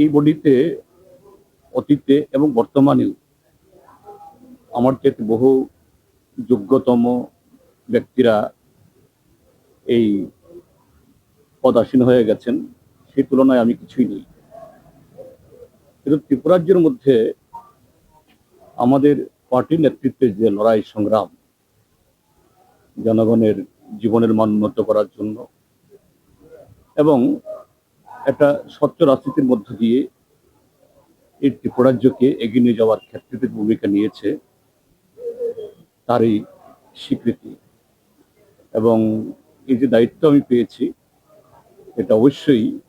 এই বডিতে, অতীতে এবং বর্তমানেও আমার চেয়ে বহু যোগ্যতম ব্যক্তিরা এই পদাসীন হয়ে গেছেন, সেই তুলনায় আমি কিছুই নই। কিন্তু ত্রিপুরাজ্যের মধ্যে আমাদের পার্টির নেতৃত্বে যে লড়াই সংগ্রাম, জনগণের জীবনের মান উন্নত করার জন্য এবং একটা স্বচ্ছ রাজনীতির মধ্য দিয়ে এই ত্রিপুরাজ্যকে এগিয়ে নিয়ে যাওয়ার ক্ষেত্রে ভূমিকা নিয়েছে, তারই স্বীকৃতি। এবং এই যে দায়িত্ব আমি পেয়েছি, এটা অবশ্যই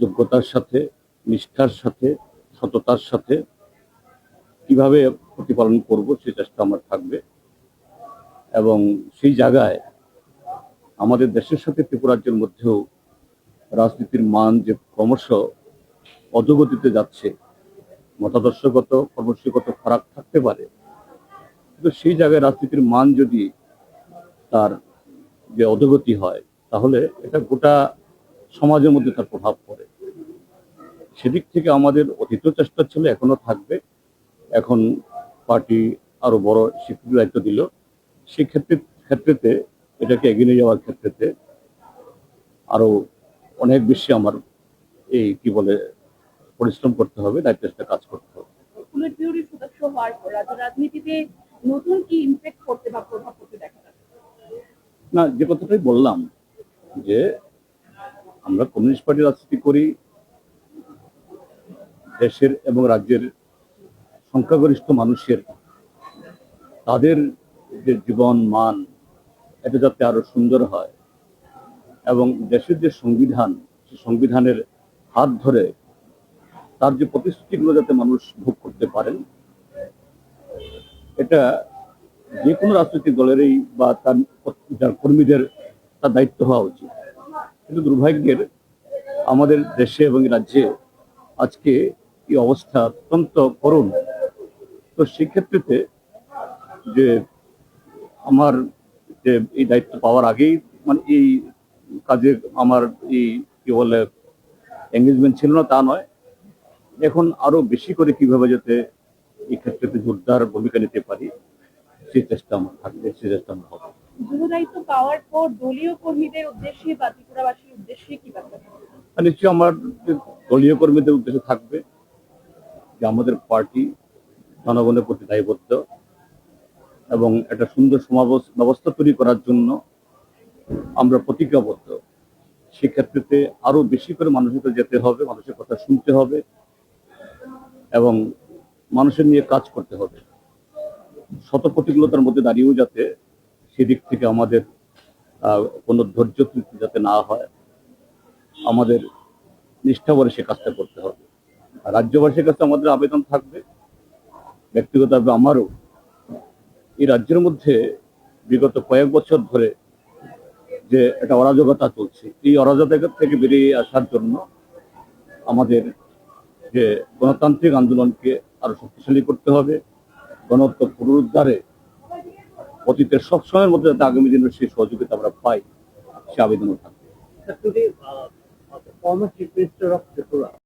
যোগ্যতার সাথে, নিষ্ঠার সাথে, সততার সাথে কীভাবে প্রতিপালন করব সে চেষ্টা আমার থাকবে। এবং সেই জায়গায় আমাদের দেশের সাথে ত্রিপুরাজ্যের মধ্যেও রাজনীতির মান যে ক্রমশ অধোগতিতে যাচ্ছে, মতাদর্শগত, কর্মসূচিগত ফারাক থাকতে পারে। কিন্তু সেই জায়গায় রাজনীতির মান যদি তার যে অধোগতি হয়, তাহলে এটা গোটা সমাজের মধ্যে তার প্রভাব পড়ে। সেদিক থেকে আমাদের অতীত চেষ্টা ছিল, এখনও থাকবে। এখন পার্টি আরও বড় স্বীকৃতি দায়িত্ব দিল। সেক্ষেত্রে, ক্ষেত্রেতে, এটাকে এগিয়ে নিয়ে যাওয়ার ক্ষেত্রেতে আরও অনেক বেশি আমার এই কি বলে পরিশ্রম করতে হবে দায়িত্বের সাথে কাজ করতে হবে। পুলিট বিউরির সদস্য হওয়ার পর রাজনীতিতে নতুন কি ইমপ্যাক্ট করতে বা প্রভাব পড়তে দেখা যাচ্ছে? না যে কথাটাই বললাম যে আমরা কমিউনিস্ট পার্টি রাজনীতি করি দেশের এবং রাজ্যের সংখ্যাগরিষ্ঠ মানুষের তাদের যে জীবন মান এটা যাতে আরও সুন্দর হয় এবং দেশের যে সংবিধান সেই সংবিধানের হাত ধরে তার যে প্রতিশ্রুতিগুলো যাতে মানুষ ভোগ করতে পারেন, এটা যে কোনো রাজনৈতিক দলেরই বা তার যার কর্মীদের তার দায়িত্ব হওয়া উচিত। কিন্তু দুর্ভাগ্যের আমাদের দেশে এবং রাজ্যে আজকে এই অবস্থা অত্যন্ত করুণ। তো সেক্ষেত্রেতে যে আমার যে এই দায়িত্ব পাওয়ার আগেই মানে এই কাজে আমার এই কি বলে এঙ্গেজমেন্ট ছিল না তা নয়। এখন আরও বেশি করে কীভাবে যাতে এই ক্ষেত্রে জোরদার ভূমিকা নিতে পারি সেই চেষ্টা আমার থাকবে সেই চেষ্টা আমার হবে। গৃহ পাওয়ার পর দলীয় কর্মীদের উদ্দেশ্যে বা ত্রিপুরাবাসীর উদ্দেশ্যে কি বার্তা নিশ্চয়ই আমার দলীয় কর্মীদের উদ্দেশ্যে থাকবে যে আমাদের পার্টি জনগণের প্রতি দায়বদ্ধ এবং একটা সুন্দর সমাবেশ ব্যবস্থা তৈরি করার জন্য আমরা প্রতিজ্ঞাবদ্ধ। সেক্ষেত্রে আরও বেশি করে মানুষের কাছে যেতে হবে, মানুষের কথা শুনতে হবে এবং মানুষের নিয়ে কাজ করতে হবে। শত প্রতিকূলতার মধ্যে দাঁড়িয়েও যাতে সেদিক থেকে আমাদের কোনো ধৈর্য ত্রুটি যাতে না হয়, আমাদের নিষ্ঠাভরে সে কাজটা করতে হবে। রাজ্যবাসীর কাছে আমাদের আবেদন থাকবে, ব্যক্তিগতভাবে আমারও। এই রাজ্যের মধ্যে বিগত কয়েক বছর ধরে যে একটা অরাজকতা চলছে। এই অরাজকতা থেকে বেরিয়ে আসার জন্য আমাদের যে গণতান্ত্রিক আন্দোলনকে আরও শক্তিশালী করতে হবে। গণত্ব পুনরুদ্ধারে অতীতের সব সময়ের মধ্যে যাতে আগামী দিনের সেই সহযোগিতা আমরা পাই, সে আবেদন থাকবে।